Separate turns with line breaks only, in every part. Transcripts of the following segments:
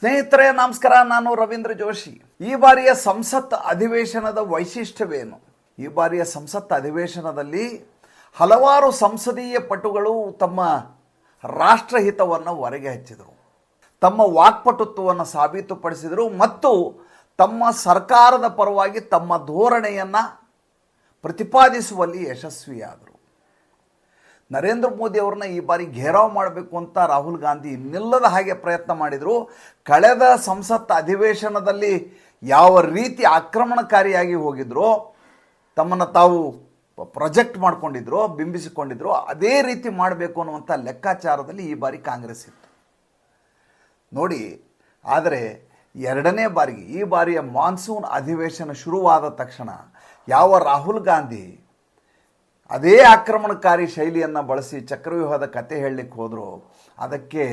ಸ್ನೇಹಿತರೆ, ನಮಸ್ಕಾರ. ನಾನು ರವೀಂದ್ರ ಜೋಶಿ. ಈ ಬಾರಿಯ ಸಂಸತ್ ಅಧಿವೇಶನದ ವೈಶಿಷ್ಟ್ಯವೇನು? ಈ ಬಾರಿಯ ಸಂಸತ್ ಅಧಿವೇಶನದಲ್ಲಿ ಹಲವಾರು ಸಂಸದೀಯ ಪಟುಗಳು ತಮ್ಮ ರಾಷ್ಟ್ರಹಿತವನ್ನು ಹೊರಗೆ ಹಚ್ಚಿದರು. ತಮ್ಮ ವಾಕ್ಪಟುತ್ವವನ್ನು ಸಾಬೀತುಪಡಿಸಿದರು ಮತ್ತು ತಮ್ಮ ಸರ್ಕಾರದ ಪರವಾಗಿ ತಮ್ಮ ಧೋರಣೆಯನ್ನು ಪ್ರತಿಪಾದಿಸುವಲ್ಲಿ ಯಶಸ್ವಿಯಾದರು. ನರೇಂದ್ರ ಮೋದಿ ಅವ್ರನ್ನ ಈ ಬಾರಿ ಘೇರಾವ್ ಮಾಡಬೇಕು ಅಂತ ರಾಹುಲ್ ಗಾಂಧಿ ನಿಲ್ಲದ ಹಾಗೆ ಪ್ರಯತ್ನ ಮಾಡಿದರು. ಕಳೆದ ಸಂಸತ್ ಅಧಿವೇಶನದಲ್ಲಿ ಯಾವ ರೀತಿ ಆಕ್ರಮಣಕಾರಿಯಾಗಿ ಹೋಗಿದ್ರೋ, ತಮ್ಮನ್ನು ತಾವು ಪ್ರೊಜೆಕ್ಟ್ ಮಾಡಿಕೊಂಡಿದ್ರು, ಬಿಂಬಿಸಿಕೊಂಡಿದ್ರು, ಅದೇ ರೀತಿ ಮಾಡಬೇಕು ಅನ್ನುವಂಥ ಲೆಕ್ಕಾಚಾರದಲ್ಲಿ ಈ ಬಾರಿ ಕಾಂಗ್ರೆಸ್ ಇತ್ತು. ನೋಡಿ, ಆದರೆ ಎರಡನೇ ಬಾರಿಗೆ ಈ ಬಾರಿಯ ಮಾನ್ಸೂನ್ ಅಧಿವೇಶನ ಶುರುವಾದ ತಕ್ಷಣ ಯಾವ ರಾಹುಲ್ ಗಾಂಧಿ ಅದೇ ಆಕ್ರಮಣಕಾರಿ ಶೈಲಿಯನ್ನು ಬಳಸಿ ಚಕ್ರವ್ಯೂಹದ ಕತೆ ಹೇಳಲಿಕ್ಕೆ ಹೋದರೂ, ಅದಕ್ಕೆ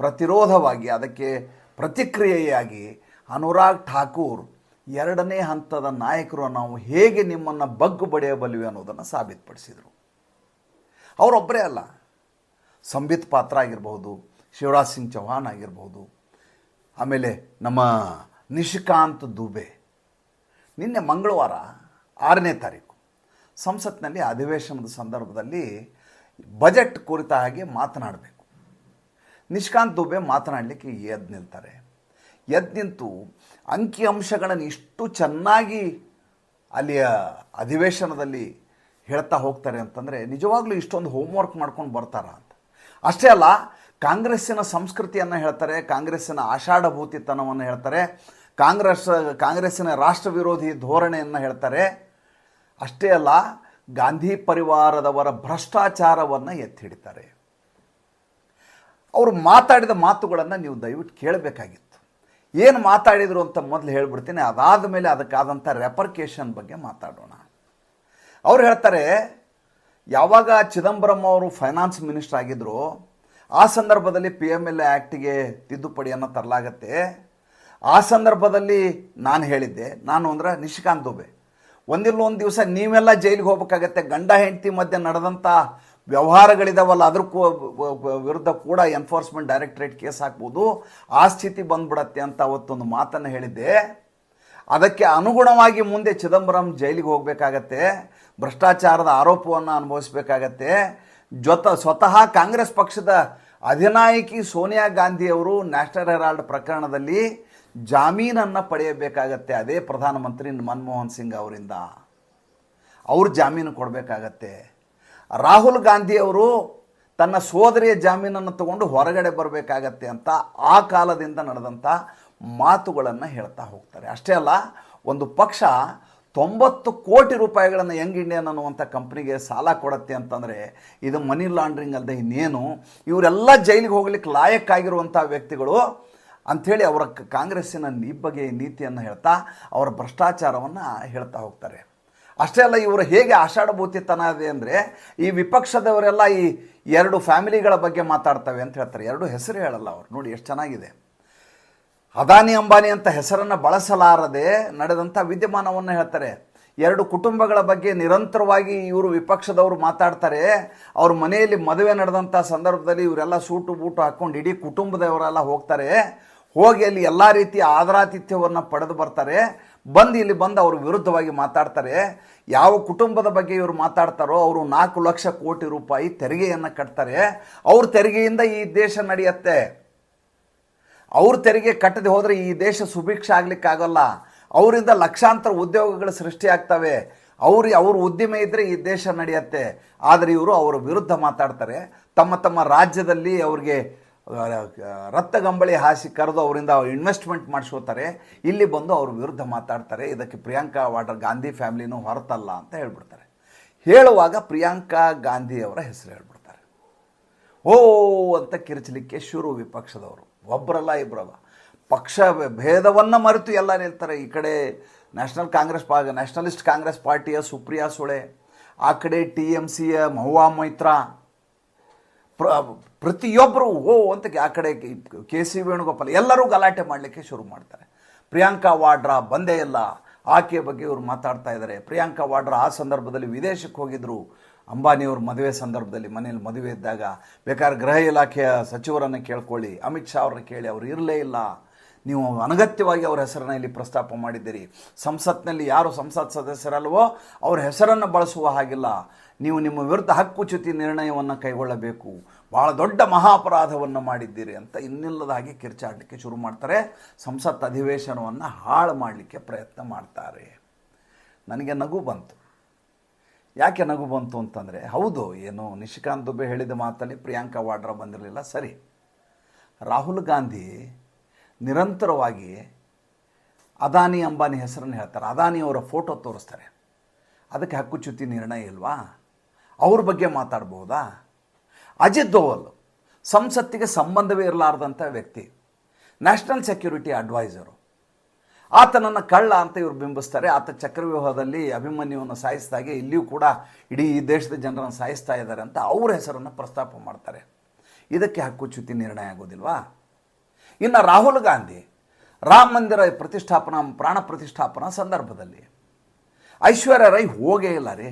ಪ್ರತಿರೋಧವಾಗಿ, ಅದಕ್ಕೆ ಪ್ರತಿಕ್ರಿಯೆಯಾಗಿ ಅನುರಾಗ್ ಠಾಕೂರ್ ಎರಡನೇ ಹಂತದ ನಾಯಕರು ನಾವು ಹೇಗೆ ನಿಮ್ಮನ್ನು ಬಗ್ಗು ಬಡಿಯಬಲ್ಲಿವೆ ಅನ್ನೋದನ್ನು ಸಾಬೀತುಪಡಿಸಿದರು. ಅವರೊಬ್ಬರೇ ಅಲ್ಲ, ಸಂಬಿತ್ ಪಾತ್ರ ಆಗಿರ್ಬೋದು ಶಿವರಾಜ್ ಸಿಂಗ್ ಚೌಹಾಣ್ ಆಗಿರ್ಬೋದು ಆಮೇಲೆ ನಮ್ಮ ನಿಶಿಕಾಂತ್ ದುಬೆ. ನಿನ್ನೆ ಮಂಗಳವಾರ ಆರನೇ ತಾರೀಕು. ಸಂಸತ್ನಲ್ಲಿ ಅಧಿವೇಶನದ ಸಂದರ್ಭದಲ್ಲಿ ಬಜೆಟ್ ಕುರಿತ ಹಾಗೆ ಮಾತನಾಡಬೇಕು. ನಿಷ್ಕಾಂತ್ ದುಬೆ ಮಾತನಾಡಲಿಕ್ಕೆ ಎದ್ದು ನಿಲ್ತಾರೆ. ಎದ್ದು ನಿಂತು ಅಂಕಿಅಂಶಗಳನ್ನು ಇಷ್ಟು ಚೆನ್ನಾಗಿ ಅಲ್ಲಿಯ ಅಧಿವೇಶನದಲ್ಲಿ ಹೇಳ್ತಾ ಹೋಗ್ತಾರೆ ಅಂತಂದರೆ ನಿಜವಾಗ್ಲೂ ಇಷ್ಟೊಂದು ಹೋಮ್ವರ್ಕ್ ಮಾಡ್ಕೊಂಡು ಬರ್ತಾರ ಅಂತ. ಅಷ್ಟೇ ಅಲ್ಲ, ಕಾಂಗ್ರೆಸ್ಸಿನ ಸಂಸ್ಕೃತಿಯನ್ನು ಹೇಳ್ತಾರೆ, ಕಾಂಗ್ರೆಸ್ಸಿನ ಆಷಾಢಭೂತಿತನವನ್ನು ಹೇಳ್ತಾರೆ, ಕಾಂಗ್ರೆಸ್, ಕಾಂಗ್ರೆಸ್ಸಿನ ರಾಷ್ಟ್ರ ವಿರೋಧಿ ಧೋರಣೆಯನ್ನು ಹೇಳ್ತಾರೆ. ಅಷ್ಟೇ ಅಲ್ಲ, ಗಾಂಧಿ ಪರಿವಾರದವರ ಭ್ರಷ್ಟಾಚಾರವನ್ನು ಎತ್ತಿ ಹಿಡಿತಾರೆ ಅವರು ಮಾತಾಡಿದ ಮಾತುಗಳನ್ನು ನೀವು ದಯವಿಟ್ಟು ಕೇಳಬೇಕಾಗಿತ್ತು. ಏನು ಮಾತಾಡಿದರು ಅಂತ ಮೊದಲು ಹೇಳ್ಬಿಡ್ತೀನಿ, ಅದಾದ ಮೇಲೆ ಅದಕ್ಕಾದಂಥ ರೆಪರ್ಕೇಷನ್ ಬಗ್ಗೆ ಮಾತಾಡೋಣ. ಅವ್ರು ಹೇಳ್ತಾರೆ, ಯಾವಾಗ ಚಿದಂಬರಂ ಅವರು ಫೈನಾನ್ಸ್ ಮಿನಿಸ್ಟರ್ ಆಗಿದ್ದರು ಆ ಸಂದರ್ಭದಲ್ಲಿ ಪಿ ಎಂ ಎಲ್ ಎ ಆ್ಯಕ್ಟಿಗೆ ತಿದ್ದುಪಡಿಯನ್ನು ತರಲಾಗತ್ತೆ. ಆ ಸಂದರ್ಭದಲ್ಲಿ ನಾನು ಹೇಳಿದ್ದೆ, ನಾನು ಅಂದ್ರೆ ನಿಶಿಕಾಂತ್ ದುಬೆ. ಒಂದಿಲ್ಲ ಒಂದು ದಿವಸ ನೀವೆಲ್ಲ ಜೈಲಿಗೆ ಹೋಗ್ಬೇಕಾಗತ್ತೆ. ಗಂಡ, ಹೆಂಡತಿ ಮಧ್ಯೆ ನಡೆದಂಥ ವ್ಯವಹಾರಗಳಿದಾವಲ್ಲ, ಅದ್ರ ವಿರುದ್ಧ ಕೂಡ ಎನ್ಫೋರ್ಸ್ಮೆಂಟ್ ಡೈರೆಕ್ಟ್ರೇಟ್ ಕೇಸ್ ಹಾಕ್ಬೋದು. ಆ ಸ್ಥಿತಿ ಬಂದ್ಬಿಡತ್ತೆ ಅಂತ ಅವತ್ತೊಂದು ಮಾತನ್ನು ಹೇಳಿದ್ದೆ. ಅದಕ್ಕೆ ಅನುಗುಣವಾಗಿ ಮುಂದೆ ಚಿದಂಬರಂ ಜೈಲಿಗೆ ಹೋಗಬೇಕಾಗತ್ತೆ. ಭ್ರಷ್ಟಾಚಾರದ ಆರೋಪವನ್ನು ಅನುಭವಿಸಬೇಕಾಗತ್ತೆ. ಜೊತ, ಸ್ವತಃ ಕಾಂಗ್ರೆಸ್ ಪಕ್ಷದ ಅಧಿನಾಯಕಿ ಸೋನಿಯಾ ಗಾಂಧಿಯವರು ನ್ಯಾಷನಲ್ ಹೆರಾಲ್ಡ್ ಪ್ರಕರಣದಲ್ಲಿ ಜಾಮೀನನ್ನು ಪಡೆಯಬೇಕಾಗತ್ತೆ ಅದೇ ಪ್ರಧಾನಮಂತ್ರಿ ಮನಮೋಹನ್ ಸಿಂಗ್ ಅವರಿಂದ. ಅವ್ರು ಜಾಮೀನು ಕೊಡಬೇಕಾಗತ್ತೆ. ರಾಹುಲ್ ಗಾಂಧಿಯವರು ತನ್ನ ಸೋದರಿಯ ಜಾಮೀನನ್ನು ತಗೊಂಡು ಹೊರಗಡೆ ಬರಬೇಕಾಗತ್ತೆ ಅಂತ ಆ ಕಾಲದಿಂದ ನಡೆದಂಥ ಮಾತುಗಳನ್ನು ಹೇಳ್ತಾ ಹೋಗ್ತಾರೆ. ಅಷ್ಟೇ ಅಲ್ಲ, ಒಂದು ಪಕ್ಷ ತೊಂಬತ್ತು ಕೋಟಿ ರೂಪಾಯಿಗಳನ್ನು ಯಂಗ್ ಇಂಡಿಯನ್ ಅನ್ನುವಂಥ ಕಂಪ್ನಿಗೆ ಸಾಲ ಕೊಡತ್ತೆ ಅಂತಂದರೆ ಇದು ಮನಿ ಲಾಂಡ್ರಿಂಗ್ ಅಲ್ಲದೆ ಇನ್ನೇನು? ಇವರೆಲ್ಲ ಜೈಲಿಗೆ ಹೋಗ್ಲಿಕ್ಕೆ ಲಾಯಕ್ಕಾಗಿರುವಂಥ ವ್ಯಕ್ತಿಗಳು ಅಂಥೇಳಿ ಅವರ ಕಾಂಗ್ರೆಸ್ಸಿನ ಬಗ್ಗೆ ನೀತಿಯನ್ನು ಹೇಳ್ತಾ ಅವರ ಭ್ರಷ್ಟಾಚಾರವನ್ನು ಹೇಳ್ತಾ ಹೋಗ್ತಾರೆ. ಅಷ್ಟೇ ಅಲ್ಲ, ಇವರು ಹೇಗೆ ಆಷಾಢಭೂತಿತನ ಇದೆ ಅಂದರೆ, ಈ ವಿಪಕ್ಷದವರೆಲ್ಲ ಈ ಎರಡು ಫ್ಯಾಮಿಲಿಗಳ ಬಗ್ಗೆ ಮಾತಾಡ್ತವೆ ಅಂತ ಹೇಳ್ತಾರೆ. ಎರಡು ಹೆಸರು ಹೇಳಲ್ಲ ಅವರು. ನೋಡಿ, ಎಷ್ಟು ಚೆನ್ನಾಗಿದೆ. ಅದಾನಿ ಅಂಬಾನಿ ಅಂತ ಹೆಸರನ್ನು ಬಳಸಲಾರದೆ ನಡೆದಂಥ ವಿದ್ಯಮಾನವನ್ನು ಹೇಳ್ತಾರೆ. ಎರಡು ಕುಟುಂಬಗಳ ಬಗ್ಗೆ ನಿರಂತರವಾಗಿ ಇವರು ವಿಪಕ್ಷದವರು ಮಾತಾಡ್ತಾರೆ. ಅವ್ರ ಮನೆಯಲ್ಲಿ ಮದುವೆ ನಡೆದಂಥ ಸಂದರ್ಭದಲ್ಲಿ ಇವರೆಲ್ಲ ಸೂಟು ಬೂಟು ಹಾಕ್ಕೊಂಡು ಇಡೀ ಕುಟುಂಬದವರೆಲ್ಲ ಹೋಗ್ತಾರೆ. ಹೋಗಿ ಅಲ್ಲಿ ಎಲ್ಲ ರೀತಿಯ ಆದರಾತಿಥ್ಯವನ್ನು ಪಡೆದು ಬರ್ತಾರೆ. ಬಂದು ಇಲ್ಲಿ ಬಂದು ಅವ್ರ ವಿರುದ್ಧವಾಗಿ ಮಾತಾಡ್ತಾರೆ. ಯಾವ ಕುಟುಂಬದ ಬಗ್ಗೆ ಇವರು ಮಾತಾಡ್ತಾರೋ ಅವರು ನಾಲ್ಕು ಲಕ್ಷ ಕೋಟಿ ರೂಪಾಯಿ ತೆರಿಗೆಯನ್ನು ಕಟ್ತಾರೆ. ಅವ್ರ ತೆರಿಗೆಯಿಂದ ಈ ದೇಶ ನಡೆಯುತ್ತೆ. ಅವ್ರ ತೆರಿಗೆ ಕಟ್ಟದೆ ಹೋದರೆ ಈ ದೇಶ ಸುಭಿಕ್ಷ ಆಗಲಿಕ್ಕಾಗಲ್ಲ ಅವರಿಂದ ಲಕ್ಷಾಂತರ ಉದ್ಯೋಗಗಳು ಸೃಷ್ಟಿಯಾಗ್ತವೆ ಅವ್ರ ಅವ್ರ ಉದ್ದಿಮೆ ಇದ್ದರೆ ಈ ದೇಶ ನಡೆಯುತ್ತೆ. ಆದರೆ ಇವರು ಅವರ ವಿರುದ್ಧ ಮಾತಾಡ್ತಾರೆ. ತಮ್ಮ ತಮ್ಮ ರಾಜ್ಯದಲ್ಲಿ ಅವ್ರಿಗೆ ಆ, ರಕ್ತಗಂಬಳಿ ಹಾಸಿ ಕರೆದು ಅವರಿಂದ ಇನ್ವೆಸ್ಟ್ಮೆಂಟ್ ಮಾಡಿಸ್ಕೋತಾರೆ. ಇಲ್ಲಿ ಬಂದು ಅವ್ರ ವಿರುದ್ಧ ಮಾತಾಡ್ತಾರೆ. ಇದಕ್ಕೆ ಪ್ರಿಯಾಂಕಾ ವಾಡ್ರಾ ಗಾಂಧಿ ಫ್ಯಾಮಿಲಿನೂ ಹೊರತಲ್ಲ ಅಂತ ಹೇಳ್ಬಿಡ್ತಾರೆ. ಹೇಳುವಾಗ ಪ್ರಿಯಾಂಕಾ ಗಾಂಧಿ ಅವರ ಹೆಸರು ಹೇಳ್ಬಿಡ್ತಾರೆ. ಓ ಅಂತ ಕಿರಿಚಲಿಕ್ಕೆ ಶುರು ವಿಪಕ್ಷದವರು. ಒಬ್ಬರಲ್ಲ ಇಬ್ಬರಲ್ಲ ಪಕ್ಷ ಭೇದವನ್ನು ಮರೆತು ಎಲ್ಲ ನಿಲ್ತಾರೆ. ಈ ಕಡೆ ನ್ಯಾಷನಲ್ ಕಾಂಗ್ರೆಸ್ ಪಾ ನ್ಯಾಷನಲಿಸ್ಟ್ ಕಾಂಗ್ರೆಸ್ ಪಾರ್ಟಿಯ ಸುಪ್ರಿಯಾ ಸುಳೆ ಆ ಕಡೆ ಟಿ ಎಂ ಸಿಯ ಮಹುವಾ ಮೈತ್ರಾ ಪ್ರತಿಯೊಬ್ಬರು ಓ, ಅಂತ ಆ ಕಡೆ ಕೆ ಸಿ ವೇಣುಗೋಪಾಲ್ ಎಲ್ಲರೂ ಗಲಾಟೆ ಮಾಡಲಿಕ್ಕೆ ಶುರು ಮಾಡ್ತಾರೆ. ಪ್ರಿಯಾಂಕಾ ವಾಡ್ರಾ ಬಂದೇ ಇಲ್ಲ. ಆಕೆಯ ಬಗ್ಗೆ ಇವರು ಮಾತಾಡ್ತಾ ಇದ್ದಾರೆ ಪ್ರಿಯಾಂಕಾ ವಾಡ್ರಾ ಆ ಸಂದರ್ಭದಲ್ಲಿ ವಿದೇಶಕ್ಕೆ ಹೋಗಿದ್ರು. ಅಂಬಾನಿಯವ್ರ ಮದುವೆ ಸಂದರ್ಭದಲ್ಲಿ ಮನೆಯಲ್ಲಿ ಮದುವೆ ಇದ್ದಾಗ, ಬೇಕಾದ್ರೆ ಗೃಹ ಇಲಾಖೆಯ ಸಚಿವರನ್ನು ಕೇಳ್ಕೊಳ್ಳಿ. ಅಮಿತ್ ಶಾ ಅವ್ರನ್ನ ಕೇಳಿ. ಅವ್ರು ಇರಲೇ ಇಲ್ಲ. ನೀವು ಅನಗತ್ಯವಾಗಿ ಅವರ ಹೆಸರನ್ನು ಇಲ್ಲಿ ಪ್ರಸ್ತಾಪ ಮಾಡಿದ್ದೀರಿ. ಸಂಸತ್ನಲ್ಲಿ ಯಾರು ಸಂಸತ್ ಸದಸ್ಯರಲ್ವೋ, ಅವ್ರ ಹೆಸರನ್ನು ಬಳಸುವ ಹಾಗಿಲ್ಲ. ನೀವು ನಿಮ್ಮ ವಿರುದ್ಧ ಹಕ್ಕುಚ್ಯುತಿ ನಿರ್ಣಯವನ್ನು ಕೈಗೊಳ್ಳಬೇಕು. ಭಾಳ ದೊಡ್ಡ ಮಹಾಪರಾಧವನ್ನು ಮಾಡಿದ್ದೀರಿ ಅಂತ ಇನ್ನಿಲ್ಲದ ಹಾಗೆ ಕಿರ್ಚಾಡಲಿಕ್ಕೆ ಶುರು ಮಾಡ್ತಾರೆ. ಸಂಸತ್ ಅಧಿವೇಶನವನ್ನು ಹಾಳು ಮಾಡಲಿಕ್ಕೆ ಪ್ರಯತ್ನ ಮಾಡ್ತಾರೆ. ನನಗೆ ನಗು ಬಂತು. ಯಾಕೆ ನಗು ಬಂತು ಅಂತಂದರೆ, ಹೌದು, ಏನು ನಿಶಿಕಾಂತ್ ದುಬೆ ಹೇಳಿದ ಮಾತಲ್ಲಿ ಪ್ರಿಯಾಂಕಾ ವಾಡ್ರಾ ಬಂದಿರಲಿಲ್ಲ, ಸರಿ. ರಾಹುಲ್ ಗಾಂಧಿ ನಿರಂತರವಾಗಿ ಅದಾನಿ ಅಂಬಾನಿ ಹೆಸರನ್ನು ಹೇಳ್ತಾರೆ. ಅದಾನಿಯವರ ಫೋಟೋ ತೋರಿಸ್ತಾರೆ. ಅದಕ್ಕೆ ಹಕ್ಕುಚ್ಯುತಿ ನಿರ್ಣಯ ಇಲ್ವಾ? ಅವ್ರ ಬಗ್ಗೆ ಮಾತಾಡ್ಬೋದಾ? ಅಜಿತ್ ದೋವಲ್ ಸಂಸತ್ತಿಗೆ ಸಂಬಂಧವೇ ಇರಲಾರ್ದಂಥ ವ್ಯಕ್ತಿ, ನ್ಯಾಷನಲ್ ಸೆಕ್ಯೂರಿಟಿ ಅಡ್ವೈಸರು. ಆತನನ್ನು ಕಳ್ಳ ಅಂತ ಇವರು ಬಿಂಬಿಸ್ತಾರೆ. ಆತ ಚಕ್ರವ್ಯೂಹದಲ್ಲಿ ಅಭಿಮನ್ಯುವನ್ನು ಸಾಯಿಸಿದಾಗೆ ಇಲ್ಲಿಯೂ ಕೂಡ ಇಡೀ ಈ ದೇಶದ ಜನರನ್ನು ಸಾಯಿಸ್ತಾ ಇದ್ದಾರೆ ಅಂತ ಅವ್ರ ಹೆಸರನ್ನು ಪ್ರಸ್ತಾಪ ಮಾಡ್ತಾರೆ. ಇದಕ್ಕೆ ಹಕ್ಕುಚ್ಯುತಿ ನಿರ್ಣಯ ಆಗೋದಿಲ್ವಾ? ಇನ್ನು ರಾಹುಲ್ ಗಾಂಧಿ ರಾಮ ಮಂದಿರ ಪ್ರತಿಷ್ಠಾಪನಾ, ಪ್ರಾಣ ಪ್ರತಿಷ್ಠಾಪನಾ ಸಂದರ್ಭದಲ್ಲಿ. ಐಶ್ವರ್ಯ ರೈ ಹೋಗೇ ಇಲ್ಲ ರೀ.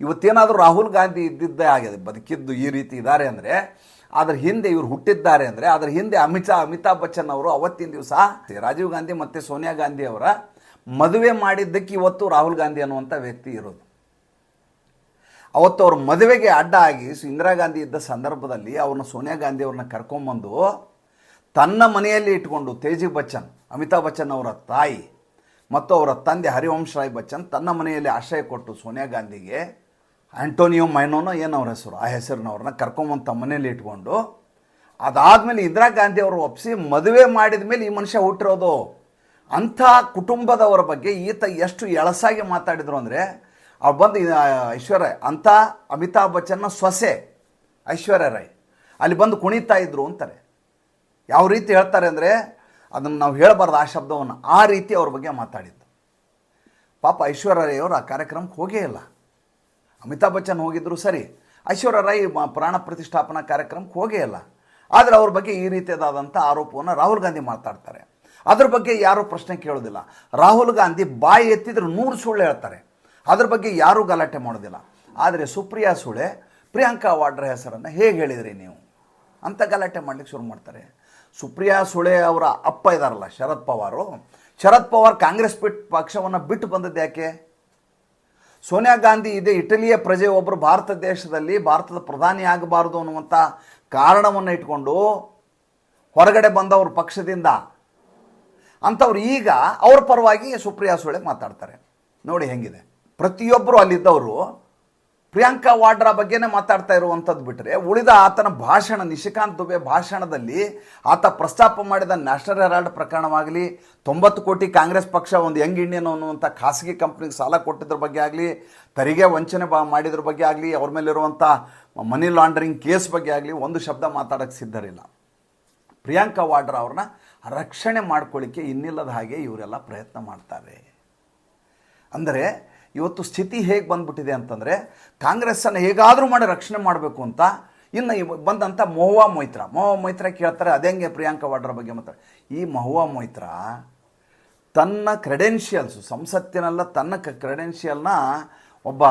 ಇವತ್ತೇನಾದರೂ ರಾಹುಲ್ ಗಾಂಧಿ ಇದ್ದಿದ್ದೇ ಆಗಿದೆ. ಬದುಕಿದ್ದು ಈ ರೀತಿ ಇದ್ದಾರೆ ಅಂದರೆ, ಅದ್ರ ಹಿಂದೆ ಇವರು ಹುಟ್ಟಿದ್ದಾರೆ ಅಂದರೆ, ಅದ್ರ ಹಿಂದೆ ಅಮಿತಾ ಅಮಿತಾಬ್ ಬಚ್ಚನ್ ಅವರು ಅವತ್ತಿನ ದಿವಸ ರಾಜೀವ್ ಗಾಂಧಿ ಮತ್ತು ಸೋನಿಯಾ ಗಾಂಧಿ ಅವರ ಮದುವೆ ಮಾಡಿದ್ದಕ್ಕೆ ಇವತ್ತು ರಾಹುಲ್ ಗಾಂಧಿ ಅನ್ನುವಂಥ ವ್ಯಕ್ತಿ ಇರೋದು. ಅವತ್ತು ಅವ್ರ ಮದುವೆಗೆ ಅಡ್ಡ ಆಗಿ ಇಂದಿರಾ ಗಾಂಧಿ ಇದ್ದ ಸಂದರ್ಭದಲ್ಲಿ ಅವ್ರನ್ನ ಸೋನಿಯಾ ಗಾಂಧಿ ಅವ್ರನ್ನ ಕರ್ಕೊಂಬಂದು ತನ್ನ ಮನೆಯಲ್ಲಿ ಇಟ್ಕೊಂಡು ತೇಜಿ ಬಚ್ಚನ್, ಅಮಿತಾಬ್ ಬಚ್ಚನ್ ಅವರ ತಾಯಿ ಮತ್ತು ಅವರ ತಂದೆ ಹರಿವಂಶ್ ರಾಯ್ ಬಚ್ಚನ್ ತನ್ನ ಮನೆಯಲ್ಲಿ ಆಶ್ರಯ ಕೊಟ್ಟು ಸೋನಿಯಾ ಗಾಂಧಿಗೆ ಆಂಟೋನಿಯೋ ಮೈನೋನೋ ಏನು ಅವ್ರ ಹೆಸರು, ಆ ಹೆಸರಿನವ್ರನ್ನ ಕರ್ಕೊಂಬಂದು ತಮ್ಮ ಮನೇಲಿ ಇಟ್ಕೊಂಡು, ಅದಾದಮೇಲೆ ಇಂದಿರಾ ಗಾಂಧಿ ಅವರು ಒಪ್ಪಿಸಿ ಮದುವೆ ಮಾಡಿದ ಮೇಲೆ ಈ ಮನುಷ್ಯ ಹುಟ್ಟಿರೋದು. ಅಂಥ ಕುಟುಂಬದವರ ಬಗ್ಗೆ ಈತ ಎಷ್ಟು ಎಳಸಾಗಿ ಮಾತಾಡಿದ್ರು ಅಂದರೆ, ಅವ್ರು ಬಂದು ಐಶ್ವರ್ಯ, ಅಂಥ ಅಮಿತಾಬ್ ಬಚ್ಚನ್ನ ಸೊಸೆ, ಐಶ್ವರ್ಯ ರೈ ಅಲ್ಲಿ ಬಂದು ಕುಣಿತಾ ಇದ್ರು ಅಂತಾರೆ. ಯಾವ ರೀತಿ ಹೇಳ್ತಾರೆ ಅಂದರೆ, ಅದನ್ನು ನಾವು ಹೇಳಬಾರ್ದು ಆ ಶಬ್ದವನ್ನು, ಆ ರೀತಿ ಅವ್ರ ಬಗ್ಗೆ ಮಾತಾಡಿದ್ದು. ಪಾಪ ಐಶ್ವರ್ಯ ರೈ ಅವರು ಆ ಕಾರ್ಯಕ್ರಮಕ್ಕೆ ಹೋಗೇ ಇಲ್ಲ. ಅಮಿತಾಬ್ ಬಚ್ಚನ್ ಹೋಗಿದ್ರು ಸರಿ. ಐಶ್ವರ್ಯ ರೈ ಪ್ರಾಣ ಪ್ರತಿಷ್ಠಾಪನಾ ಕಾರ್ಯಕ್ರಮಕ್ಕೆ ಹೋಗೇ ಇಲ್ಲ. ಆದರೆ ಅವ್ರ ಬಗ್ಗೆ ಈ ರೀತಿಯಾದಂಥ ಆರೋಪವನ್ನು ರಾಹುಲ್ ಗಾಂಧಿ ಮಾತಾಡ್ತಾರೆ ಅದ್ರ ಬಗ್ಗೆ ಯಾರೂ ಪ್ರಶ್ನೆ ಕೇಳೋದಿಲ್ಲ. ರಾಹುಲ್ ಗಾಂಧಿ ಬಾಯಿ ಎತ್ತಿದ್ರೆ ನೂರು ಸುಳ್ಳು ಹೇಳ್ತಾರೆ. ಅದ್ರ ಬಗ್ಗೆ ಯಾರೂ ಗಲಾಟೆ ಮಾಡೋದಿಲ್ಲ. ಆದರೆ ಸುಪ್ರಿಯಾ ಸುಳೆ, ಪ್ರಿಯಾಂಕಾ ವಾಡ್ರ ಹೆಸರನ್ನು ಹೇಗೆ ಹೇಳಿದ್ರಿ ನೀವು? ಅಂತ ಗಲಾಟೆ ಮಾಡ್ಲಿಕ್ಕೆ ಶುರು ಮಾಡ್ತಾರೆ. ಸುಪ್ರಿಯಾ ಸುಳೆ ಅವರ ಅಪ್ಪ ಇದ್ದಾರಲ್ಲ ಶರದ್ ಪವಾರು. ಶರದ್ ಪವಾರ್ ಕಾಂಗ್ರೆಸ್ ಬಿಟ್ಟು ಪಕ್ಷವನ್ನು ಬಿಟ್ಟು ಬಂದದ್ದು ಯಾಕೆ? ಸೋನಿಯಾ ಗಾಂಧಿ ಇದೆ, ಇಟಲಿಯ ಪ್ರಜೆ ಒಬ್ಬರು ಭಾರತ ದೇಶದಲ್ಲಿ ಭಾರತದ ಪ್ರಧಾನಿ ಆಗಬಾರದು ಅನ್ನುವಂಥ ಕಾರಣವನ್ನು ಇಟ್ಕೊಂಡು ಹೊರಗಡೆ ಬಂದವರು ಪಕ್ಷದಿಂದ ಅಂಥವ್ರು ಈಗ ಅವ್ರ ಪರವಾಗಿ ಸುಪ್ರಿಯಾ ಸುಳೆ ಮಾತಾಡ್ತಾರೆ. ನೋಡಿ ಹೆಂಗಿದೆ. ಪ್ರತಿಯೊಬ್ಬರು ಅಲ್ಲಿದ್ದವರು ಪ್ರಿಯಾಂಕಾ ವಾಡ್ರಾ ಬಗ್ಗೆನೇ ಮಾತಾಡ್ತಾ ಇರುವಂಥದ್ದು ಬಿಟ್ಟರೆ ಉಳಿದ ಆತನ ಭಾಷಣ, ನಿಶಿಕಾಂತ್ ದುಬೆ ಭಾಷಣದಲ್ಲಿ ಆತ ಪ್ರಸ್ತಾಪ ಮಾಡಿದ ನ್ಯಾಷನಲ್ ಹೆರಾಲ್ಡ್ ಪ್ರಕರಣವಾಗಲಿ, ತೊಂಬತ್ತು ಕೋಟಿ ಕಾಂಗ್ರೆಸ್ ಪಕ್ಷ ಒಂದು ಯಂಗ್ ಇಂಡಿಯನ್ ಅನ್ನುವಂಥ ಖಾಸಗಿ ಕಂಪ್ನಿಗೆ ಸಾಲ ಕೊಟ್ಟಿದ್ರ ಬಗ್ಗೆ ಆಗಲಿ, ತೆರಿಗೆ ವಂಚನೆ ಬಾ ಮಾಡಿದ್ರ ಬಗ್ಗೆ ಆಗಲಿ, ಅವ್ರ ಮೇಲಿರುವಂಥ ಮನಿ ಲಾಂಡ್ರಿಂಗ್ ಕೇಸ್ ಬಗ್ಗೆ ಆಗಲಿ ಒಂದು ಶಬ್ದ ಮಾತಾಡೋಕ್ಕೆ ಸಿದ್ಧರಿಲ್ಲ. ಪ್ರಿಯಾಂಕಾ ವಾಡ್ರಾ ಅವ್ರನ್ನ ರಕ್ಷಣೆ ಮಾಡ್ಕೊಳ್ಳಿಕ್ಕೆ ಇನ್ನಿಲ್ಲದ ಹಾಗೆ ಇವರೆಲ್ಲ ಪ್ರಯತ್ನ ಮಾಡ್ತಾರೆ. ಅಂದರೆ ಇವತ್ತು ಸ್ಥಿತಿ ಹೇಗೆ ಬಂದ್ಬಿಟ್ಟಿದೆ ಅಂತಂದರೆ ಕಾಂಗ್ರೆಸ್ಸನ್ನು ಹೇಗಾದರೂ ಮಾಡಿ ರಕ್ಷಣೆ ಮಾಡಬೇಕು ಅಂತ ಇನ್ನು ಬಂದಂಥ ಮಹುವಾ ಮೊಯ್ತ್ರ ಮಹುವಾ ಮೊಯ್ತ್ರ ಕೇಳ್ತಾರೆ ಅದೇಂಗೆ ಪ್ರಿಯಾಂಕಾ ವಾಡ್ರ ಬಗ್ಗೆ ಮಾತಾಡ ಈ ಮಹುವಾ ಮೊಯ್ತ್ರ ತನ್ನ ಕ್ರೆಡೆನ್ಷಿಯಲ್ಸು, ಸಂಸತ್ತಿನಲ್ಲ ತನ್ನ ಕ್ರೆಡೆನ್ಷಿಯಲ್ನ ಒಬ್ಬ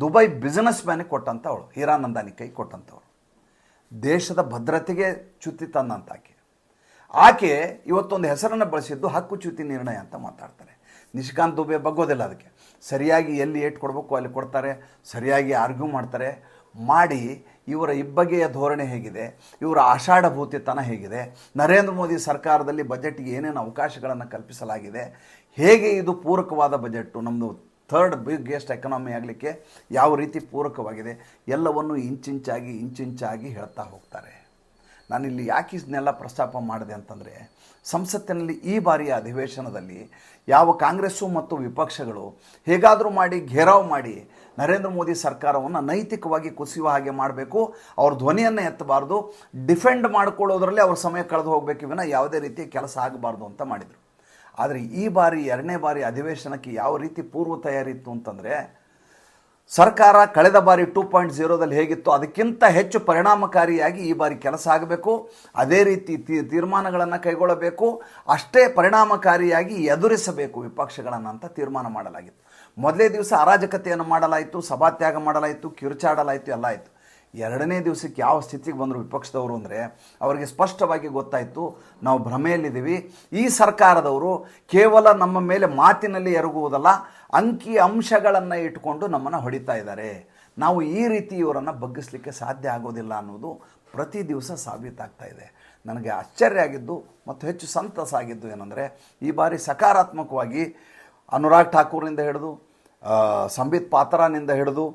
ದುಬೈ ಬಿಸ್ನೆಸ್ ಮ್ಯಾನಿಗೆ ಕೊಟ್ಟಂಥವಳು ಹೀರಾನಂದಾನಿ ಕೈ ಕೊಟ್ಟಂಥವಳು ದೇಶದ ಭದ್ರತೆಗೆ ಚ್ಯುತಿ ತಂದಂಥ ಆಕೆ ಆಕೆ ಇವತ್ತೊಂದು ಹೆಸರನ್ನು ಬಳಸಿದ್ದು ಹಕ್ಕು ಚ್ಯುತಿ ನಿರ್ಣಯ ಅಂತ ಮಾತಾಡ್ತಾರೆ. ನಿಶಿಕಾಂತ್ ದುಬೆ ಬಗ್ಗೋದಿಲ್ಲ ಅದಕ್ಕೆ. ಸರಿಯಾಗಿ ಎಲ್ಲಿ ಏಟ್ ಕೊಡಬೇಕು ಅಲ್ಲಿ ಕೊಡ್ತಾರೆ, ಸರಿಯಾಗಿ ಆರ್ಗ್ಯೂ ಮಾಡ್ತಾರೆ. ಮಾಡಿ ಇವರ ಇಬ್ಬಗೆಯ ಧೋರಣೆ ಹೇಗಿದೆ, ಇವರ ಆಷಾಢಭೂತಿತನ ಹೇಗಿದೆ, ನರೇಂದ್ರ ಮೋದಿ ಸರ್ಕಾರದಲ್ಲಿ ಬಜೆಟ್ಗೆ ಏನೇನು ಅವಕಾಶಗಳನ್ನು ಕಲ್ಪಿಸಲಾಗಿದೆ, ಹೇಗೆ ಇದು ಪೂರಕವಾದ ಬಜೆಟ್ಟು ನಮ್ಮದು ಥರ್ಡ್ ಬಿಗ್ಗೆಸ್ಟ್ ಎಕನಾಮಿ ಆಗಲಿಕ್ಕೆ ಯಾವ ರೀತಿ ಪೂರಕವಾಗಿದೆ, ಎಲ್ಲವನ್ನು ಇಂಚಿಂಚಾಗಿ ಇಂಚಿಂಚಾಗಿ ಹೇಳ್ತಾ ಹೋಗ್ತಾರೆ. ನಾನಿಲ್ಲಿ ಯಾಕೆ ಇದನ್ನೆಲ್ಲ ಪ್ರಸ್ತಾಪ ಮಾಡಿದೆ ಅಂತಂದರೆ, ಸಂಸತ್ತಿನಲ್ಲಿ ಈ ಬಾರಿಯ ಅಧಿವೇಶನದಲ್ಲಿ ಯಾವ ಕಾಂಗ್ರೆಸ್ಸು ಮತ್ತು ವಿಪಕ್ಷಗಳು ಹೇಗಾದರೂ ಮಾಡಿ ಘೇರಾವ್ ಮಾಡಿ ನರೇಂದ್ರ ಮೋದಿ ಸರ್ಕಾರವನ್ನು ನೈತಿಕವಾಗಿ ಕುಸಿಯುವ ಹಾಗೆ ಮಾಡಬೇಕು, ಅವ್ರ ಧ್ವನಿಯನ್ನು ಎತ್ತಬಾರ್ದು, ಡಿಫೆಂಡ್ ಮಾಡಿಕೊಳ್ಳೋದ್ರಲ್ಲಿ ಅವ್ರ ಸಮಯ ಕಳೆದು ಹೋಗಬೇಕು ವಿನ ಯಾವುದೇ ರೀತಿಯ ಕೆಲಸ ಆಗಬಾರ್ದು ಅಂತ ಮಾಡಿದರು. ಆದರೆ ಈ ಬಾರಿ, ಎರಡನೇ ಬಾರಿ ಅಧಿವೇಶನಕ್ಕೆ ಯಾವ ರೀತಿ ಪೂರ್ವ ತಯಾರಿ ಇತ್ತು ಅಂತಂದರೆ ಸರ್ಕಾರ ಕಳೆದ ಬಾರಿ ಟೂ ಪಾಯಿಂಟ್ ಜೀರೋದಲ್ಲಿ ಹೇಗಿತ್ತು ಅದಕ್ಕಿಂತ ಹೆಚ್ಚು ಪರಿಣಾಮಕಾರಿಯಾಗಿ ಈ ಬಾರಿ ಕೆಲಸ ಆಗಬೇಕು. ಅದೇ ರೀತಿ ತೀರ್ಮಾನಗಳನ್ನು ಕೈಗೊಳ್ಳಬೇಕು. ಅಷ್ಟೇ ಪರಿಣಾಮಕಾರಿಯಾಗಿ ಎದುರಿಸಬೇಕು ವಿಪಕ್ಷಗಳನ್ನು ಅಂತ ತೀರ್ಮಾನ ಮಾಡಲಾಗಿತ್ತು. ಮೊದಲೇ ದಿವಸ ಅರಾಜಕತೆಯನ್ನು ಮಾಡಲಾಯಿತು, ಸಭಾತ್ಯಾಗ ಮಾಡಲಾಯಿತು, ಕಿರುಚಾಡಲಾಯಿತು, ಎಲ್ಲ ಆಯಿತು. ಎರಡನೇ ದಿವಸಕ್ಕೆ ಯಾವ ಸ್ಥಿತಿಗೆ ಬಂದರು ವಿಪಕ್ಷದವರು ಅಂದರೆ ಅವರಿಗೆ ಸ್ಪಷ್ಟವಾಗಿ ಗೊತ್ತಾಯಿತು, ನಾವು ಭ್ರಮೆಯಲ್ಲಿದ್ದೀವಿ. ಈ ಸರ್ಕಾರದವರು ಕೇವಲ ನಮ್ಮ ಮೇಲೆ ಮಾತಿನಲ್ಲಿ ಎರಗುವುದಲ್ಲ, ಅಂಕಿ ಅಂಶಗಳನ್ನು ಇಟ್ಕೊಂಡು ನಮ್ಮನ್ನು ಹೊಡಿತಾ ಇದ್ದಾರೆ. ನಾವು ಈ ರೀತಿ ಇವರನ್ನು ಬಗ್ಗಿಸ್ಲಿಕ್ಕೆ ಸಾಧ್ಯ ಆಗೋದಿಲ್ಲ ಅನ್ನೋದು ಪ್ರತಿ ದಿವಸ ಸಾಬೀತಾಗ್ತಾ ಇದೆ. ನನಗೆ ಆಶ್ಚರ್ಯ ಆಗಿದ್ದು, ಮತ್ತು ಹೆಚ್ಚು ಸಂತಸ ಆಗಿದ್ದು ಏನಂದರೆ, ಈ ಬಾರಿ ಸಕಾರಾತ್ಮಕವಾಗಿ ಅನುರಾಗ್ ಠಾಕೂರ್ನಿಂದ ಹಿಡಿದು ಸಂಬಿತ್ ಪಾತ್ರನಿಂದ ಹಿಡಿದು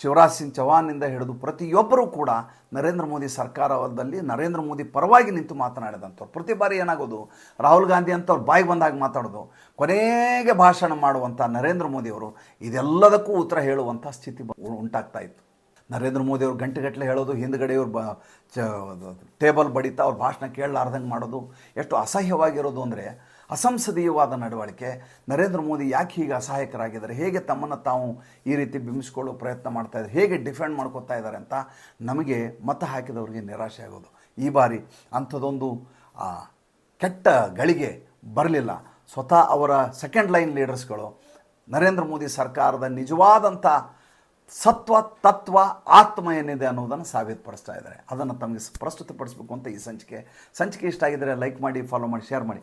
ಶಿವರಾಜ್ ಸಿಂಗ್ ಚೌಹಾನ್ನಿಂದ ಹಿಡಿದು ಪ್ರತಿಯೊಬ್ಬರೂ ಕೂಡ ನರೇಂದ್ರ ಮೋದಿ ಸರ್ಕಾರದಲ್ಲಿ ನರೇಂದ್ರ ಮೋದಿ ಪರವಾಗಿ ನಿಂತು ಮಾತನಾಡಿದಂಥವ್ರು. ಪ್ರತಿ ಬಾರಿ ಏನಾಗೋದು? ರಾಹುಲ್ ಗಾಂಧಿ ಅಂತವ್ರು ಬಾಯಿಗೆ ಬಂದಾಗ ಮಾತಾಡೋದು. ಕೊನೆಗೆ ಭಾಷಣ ಮಾಡುವಂಥ ನರೇಂದ್ರ ಮೋದಿಯವರು ಇದೆಲ್ಲದಕ್ಕೂ ಉತ್ತರ ಹೇಳುವಂಥ ಸ್ಥಿತಿ ಉಂಟಾಗ್ತಾ ಇತ್ತು. ನರೇಂದ್ರ ಮೋದಿ ಅವರು ಗಂಟೆಗಟ್ಟಲೆ ಹೇಳೋದು, ಹಿಂದ್ಗಡೆ ಇವ್ರು ಬ ಚ ಟೇಬಲ್ ಬಡಿತಾ ಅವ್ರ ಭಾಷಣ ಕೇಳಲಾರ್ದಂಗೆ ಮಾಡೋದು, ಎಷ್ಟು ಅಸಹ್ಯವಾಗಿರೋದು ಅಂದರೆ ಅಸಂಸದೀಯವಾದ ನಡವಳಿಕೆ. ನರೇಂದ್ರ ಮೋದಿ ಯಾಕೆ ಹೀಗೆ ಅಸಹಾಯಕರಾಗಿದ್ದಾರೆ? ಹೇಗೆ ತಮ್ಮನ್ನು ತಾವು ಈ ರೀತಿ ಬಿಂಬಿಸ್ಕೊಳ್ಳೋ ಪ್ರಯತ್ನ ಮಾಡ್ತಾ ಇದ್ದಾರೆ? ಹೇಗೆ ಡಿಫೆಂಡ್ ಮಾಡ್ಕೋತಾ ಇದ್ದಾರೆ ಅಂತ ನಮಗೆ ಮತ ಹಾಕಿದವರಿಗೆ ನಿರಾಶೆ ಆಗೋದು. ಈ ಬಾರಿ ಅಂಥದ್ದೊಂದು ಕೆಟ್ಟ ಗಳಿಗೆ ಬರಲಿಲ್ಲ. ಸ್ವತಃ ಅವರ ಸೆಕೆಂಡ್ ಲೈನ್ ಲೀಡರ್ಸ್ಗಳು ನರೇಂದ್ರ ಮೋದಿ ಸರ್ಕಾರದ ನಿಜವಾದಂಥ ಸತ್ವ, ತತ್ವ, ಆತ್ಮ ಏನಿದೆ ಅನ್ನೋದನ್ನು ಸಾಬೀತುಪಡಿಸ್ತಾ ಇದ್ದಾರೆ. ಅದನ್ನು ತಮಗೆ ಪ್ರಸ್ತುತಪಡಿಸಬೇಕು ಅಂತ ಈ ಸಂಚಿಕೆ. ಸಂಚಿಕೆ ಇಷ್ಟ ಆಗಿದ್ದರೆ ಲೈಕ್ ಮಾಡಿ ಫಾಲೋ ಮಾಡಿ ಶೇರ್ ಮಾಡಿ.